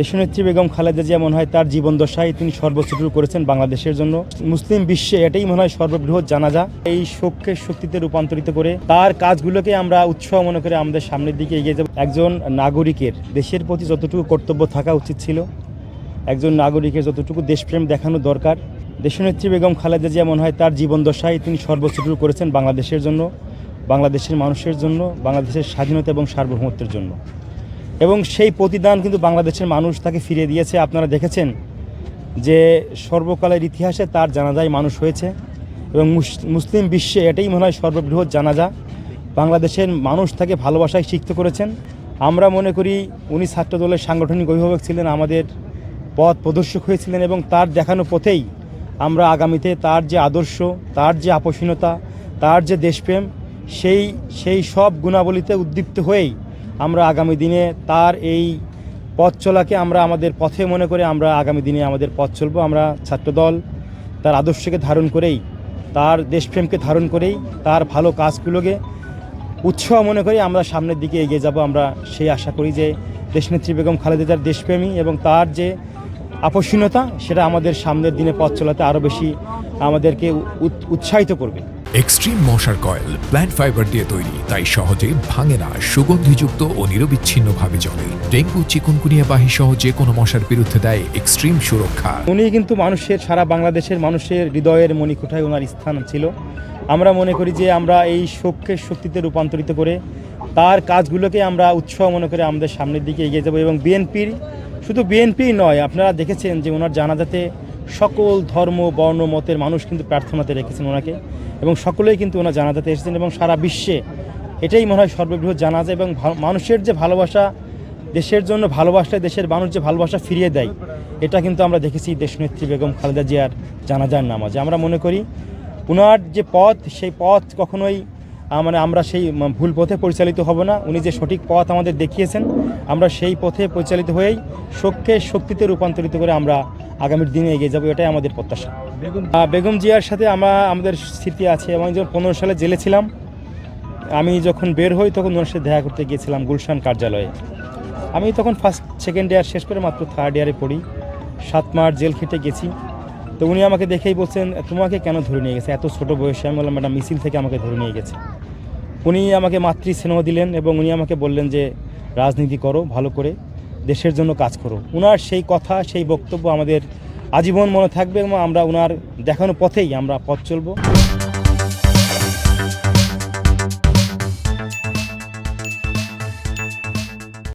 দেশনেত্রী বেগম খালেদা জিয়া, মনে হয় তার জীবন দশায় তিনি সর্বোচ্চটুকু করেছেন বাংলাদেশের জন্য। মুসলিম বিশ্বে এটাই মনে হয় সর্ববৃহৎ জানাজা। এই শোককে শক্তিতে রূপান্তরিত করে তার কাজগুলোকে আমরা উৎসাহ মনে করে আমাদের সামনের দিকে এগিয়ে যাব। একজন নাগরিকের দেশের প্রতি যতটুকু কর্তব্য থাকা উচিত ছিল, একজন নাগরিকের যতটুকু দেশপ্রেম দেখানো দরকার, দেশনেত্রী বেগম খালেদা জিয়া, মনে হয় তার জীবন দশায় তিনি সর্বোচ্চটুকু করেছেন বাংলাদেশের জন্য, বাংলাদেশের মানুষের জন্য, বাংলাদেশের স্বাধীনতা এবং সার্বভৌমত্বের জন্য। এবং সেই প্রতিদান কিন্তু বাংলাদেশের মানুষ তাকে ফিরিয়ে দিয়েছে। আপনারা দেখেছেন যে সর্বকালের ইতিহাসে তার জানাজায় মানুষ হয়েছে এবং মুস- মুসলিম বিশ্বে এটাই মনে হয় সর্ববৃহৎ জানাজা। বাংলাদেশের মানুষ তাকে ভালোবাসায় শিখতে করেছেন। আমরা মনে করি উনি ছাত্রদলের সাংগঠনিক অভিভাবক ছিলেন, আমাদের পথ প্রদর্শক হয়েছিলেন এবং তার দেখানো পথেই আমরা আগামীতে তার যে আদর্শ, তার যে আপসীনতা তার যে দেশপ্রেম, সেই সেই সব গুণাবলীতে উদ্দীপ্ত হয়েই আমরা আগামী দিনে তার এই পথ চলাকে আমরা আমাদের পথে মনে করে আমরা আগামী দিনে আমাদের পথ চলবো। আমরা ছাত্রদল তার আদর্শকে ধারণ করেই, তার দেশপ্রেমকে ধারণ করেই, তার ভালো কাজগুলোকে উৎসাহ মনে করি আমরা সামনের দিকে এগিয়ে যাব। আমরা সেই আশা করি যে দেশনেত্রী বেগম খালেদা জিয়ার দেশপ্রেমী এবং তার যে আপসীনতা সেটা আমাদের সামনের দিনে পথ চলাতে আরও বেশি আমাদেরকে উৎসাহিত করবে। এক্সট্রিম মশার কয়েল প্ল্যান্ট ফাইবার দিয়ে তৈরি, তাই সহজে ভাঙে না, সুগন্ধিযুক্ত ও নিরবিচ্ছিন্নভাবে জ্বলে। ডেঙ্গু, চিকুনকুনিয়া বাহি সহ যে কোনো মশার বিরুদ্ধে দেয় এক্সট্রিম সুরক্ষা। উনি কিন্তু মানুষের, সারা বাংলাদেশের মানুষের হৃদয়ের মণিকুঠায় ওনার স্থান ছিল। আমরা মনে করি যে আমরা এই শোককে, শক্তিতে রূপান্তরিত করে তার কাজগুলোকে আমরা উৎসাহ মনে করে আমাদের সামনের দিকে এগিয়ে যাব। এবং বিএনপির শুধু বিএনপি নয়, আপনারা দেখেছেন যে ওনার জানাজাতে সকল ধর্ম, বর্ণ, মতের মানুষ কিন্তু প্রার্থনাতে রেখেছেন ওনাকে এবং সকলেই কিন্তু ওনার জানাজাতে এসেছেন এবং সারা বিশ্বে এটাই মনে হয় সর্ববৃহৎ জানাজা এবং মানুষের যে ভালোবাসা, দেশের জন্য ভালোবাসায় দেশের মানুষ যে ভালোবাসা ফিরিয়ে দেয়, এটা কিন্তু আমরা দেখেছি দেশনেত্রী বেগম খালেদা জিয়ার জানাজার নামাজে। আমরা মনে করি ওনার যে পথ, সেই পথ কখনোই মানে আমরা সেই ভুল পথে পরিচালিত হব না। উনি যে সঠিক পথ আমাদের দেখিয়েছেন আমরা সেই পথে পরিচালিত হয়েই শোককে শক্তিতে রূপান্তরিত করে আমরা আগামীর দিনে এগিয়ে যাব এটাই আমাদের প্রত্যাশা। বেগম বেগম জিয়ার সাথে আমরা আমাদের স্মৃতি আছে। এবং যখন পনেরো সালে জেলে ছিলাম আমি যখন বের হই তখন ওনার সাথে দেখা করতে গিয়েছিলাম গুলশান কার্যালয়ে। আমি তখন ফার্স্ট সেকেন্ড ইয়ার শেষ করে মাত্র থার্ড ইয়ারে পড়ি। সাত মাস জেল খেটে গেছি। তো উনি আমাকে দেখেই বলছেন তোমাকে কেন ধরে নিয়ে গেছে? এত ছোট বয়সে? আমি বললাম ম্যাডাম মিছিল থেকে আমাকে ধরে নিয়ে গেছে। উনি আমাকে মাতৃ স্নেহ দিলেন এবং উনি আমাকে বললেন যে, রাজনীতি করো, ভালো করে দেশের জন্য কাজ করো। উনার সেই কথা, সেই বক্তব্য আমাদের আজীবন মনে থাকবে এবং আমরা ওনার দেখানো পথেই আমরা পথ চলবো।